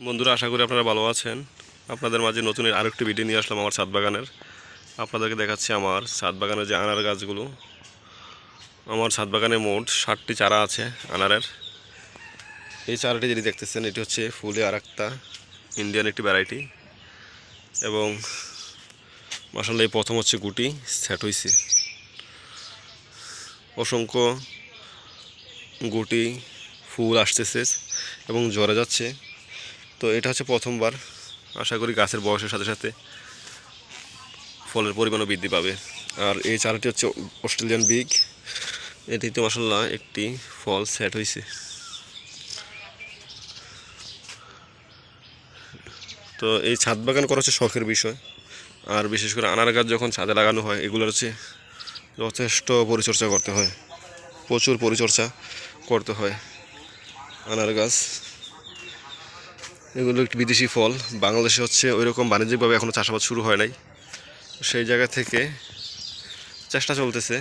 বন্ধুরা, আশা করি আপনারা ভালো আছেন। আপনাদের মাঝে নতুন আরেকটি ভিডিও নিয়ে আসলাম আমার ছাদ বাগানের আপনাদেরকে দেখাচ্ছি আমার ছাদ বাগানের যে আনার গাছগুলো। আমার ছাদ বাগানে মোট ষাটটি চারা আছে আনারের। এই চারাটি যেটি দেখতেছেন, এটি হচ্ছে ফুলে আর একটা ইন্ডিয়ান একটি ভ্যারাইটি এবং মাসাল্লাহ এই প্রথম হচ্ছে গুটি সেট হয়েছে অসংখ্য গুটি, ফুল আসতেছে এবং জ্বরে যাচ্ছে। তো এটা হচ্ছে প্রথমবার। আশা করি গাছের বয়সের সাথে সাথে ফলের পরিমাণও বৃদ্ধি পাবে। আর এই চারাটি হচ্ছে অস্ট্রেলিয়ান বিগ। এটিতে মশাল্লাহ একটি ফল সেট হয়েছে তো এই ছাদ বাগান করা হচ্ছে শখের বিষয়। আর বিশেষ করে আনার গাছ যখন ছাদে লাগানো হয়, এগুলোর হচ্ছে যথেষ্ট পরিচর্যা করতে হয়। প্রচুর পরিচর্যা করতে হয় আনার গাছ। এগুলো একটি বিদেশি ফল। বাংলাদেশে হচ্ছে ওই রকম বাণিজ্যিকভাবে এখনও চাষাবাদ শুরু হয় নাই। সেই জায়গা থেকে চেষ্টা চলতেছে।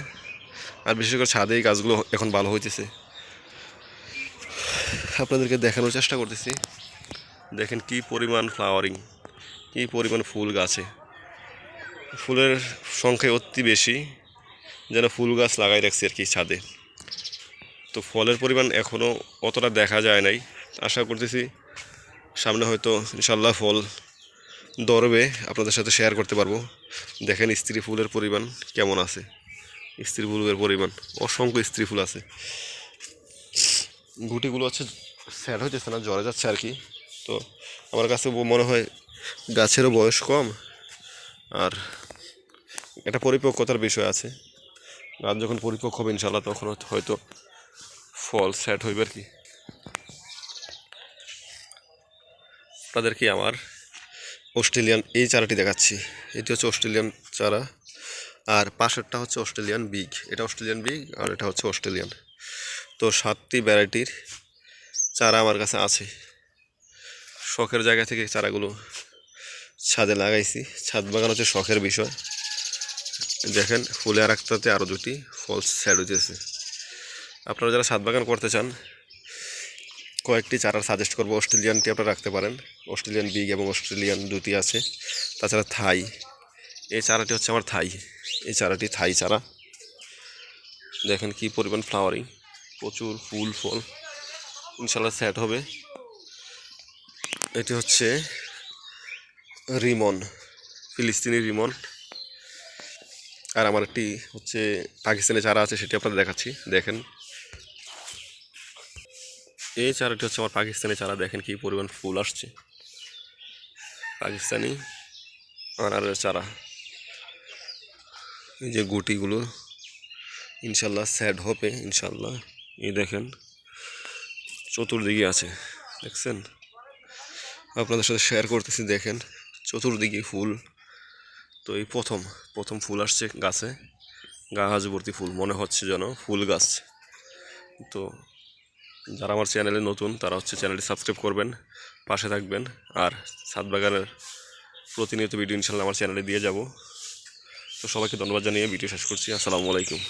আর বিশেষ করে ছাদে এই গাছগুলো এখন ভালো হইতেছে। আপনাদেরকে দেখানোর চেষ্টা করতেছি। দেখেন কি পরিমাণ ফ্লাওয়ারিং কি পরিমাণ ফুল গাছে। ফুলের সংখ্যা অতি বেশি, যেন ফুল গাছ লাগাই রাখছি আর কি ছাদে। তো ফলের পরিমাণ এখনও অতটা দেখা যায় নাই। আশা করতেছি সামনে হয়তো ইনশাল্লাহ ফল দরবে আপনাদের সাথে শেয়ার করতে পারব। দেখেন স্ত্রী ফুলের পরিমাণ কেমন আছে। স্ত্রী ফুলের পরিমাণ, অসংখ্য স্ত্রী ফুল আছে। গুটিগুলো হচ্ছে স্যাড হইতেছে না, জ্বরে যাচ্ছে আর কি। তো আমার কাছে মনে হয় গাছেরও বয়স কম। আর একটা পরিপক্কতার বিষয় আছে। গাছ যখন পরিপক্ক হবে ইনশাল্লাহ তখন হয়তো ফল সেট হইবে আর কি। আপনাদেরকে আমার অস্ট্রেলিয়ান এই চারাটি দেখাচ্ছি। এটি হচ্ছে অস্ট্রেলিয়ান চারা। আর পাশেরটা হচ্ছে অস্ট্রেলিয়ান বিগ। এটা অস্ট্রেলিয়ান বিগ আর এটা হচ্ছে অস্ট্রেলিয়ান। তো সাতটি ভ্যারাইটির চারা আমার কাছে আছে। শখের জায়গা থেকে চারাগুলো ছাদে লাগাইছি। ছাদ বাগান হচ্ছে শখের বিষয়। দেখেন ফুলে আর একটাতে আরও দুটি ফলস স্যাড হইতেছে আপনারা যারা ছাদ বাগান করতে চান কয়েকটি চারা সাজেস্ট করব। অস্ট্রেলিয়ানটি আপনারা রাখতে পারেন। অস্ট্রেলিয়ান বিগ এবং অস্ট্রেলিয়ান দুটি আছে। তাছাড়া থাই। এই চারাটি হচ্ছে আমার থাই। এই চারাটি থাই চারা। দেখেন কি পরিমাণ ফ্লাওয়ারিং প্রচুর ফুল, ফল। ইনশাল্লাহ সেট হবে। এটি হচ্ছে রিমন, ফিলিস্তিনি রিমন। আর আমার একটি হচ্ছে পাকিস্তানি চারা আছে, সেটি আপনাদের দেখাচ্ছি। দেখেন। এই চারাটি হচ্ছে আমার পাকিস্তানি চারা দেখেন কি পরিমাণ ফুল আসছে। পাকিস্তানি আনারের চারা। এই যে গুটিগুলো, ইনশাল্লাহ স্যাড হবে, ইনশাল্লাহ। এই দেখেন, চতুর্দিকে আছে, দেখছেন? আপনাদের সাথে শেয়ার করতেছি, দেখেন, চতুর্দিকে ফুল। তো এই প্রথম প্রথম ফুল আসছে গাছে, গাছ ভর্তি ফুল, মনে হচ্ছে যেন ফুল গাছ। তো যারা আমার চ্যানেলে নতুন, তারা হচ্ছে চ্যানেলটি সাবস্ক্রাইব করবেন, পাশে থাকবেন। আর সাত বাগানের প্রতিনিয়ত ভিডিও ইনশাল্লাহ আমার চ্যানেলে দিয়ে যাব। তো সবাইকে ধন্যবাদ জানিয়ে ভিডিও শেষ করছি। আসসালামু আলাইকুম।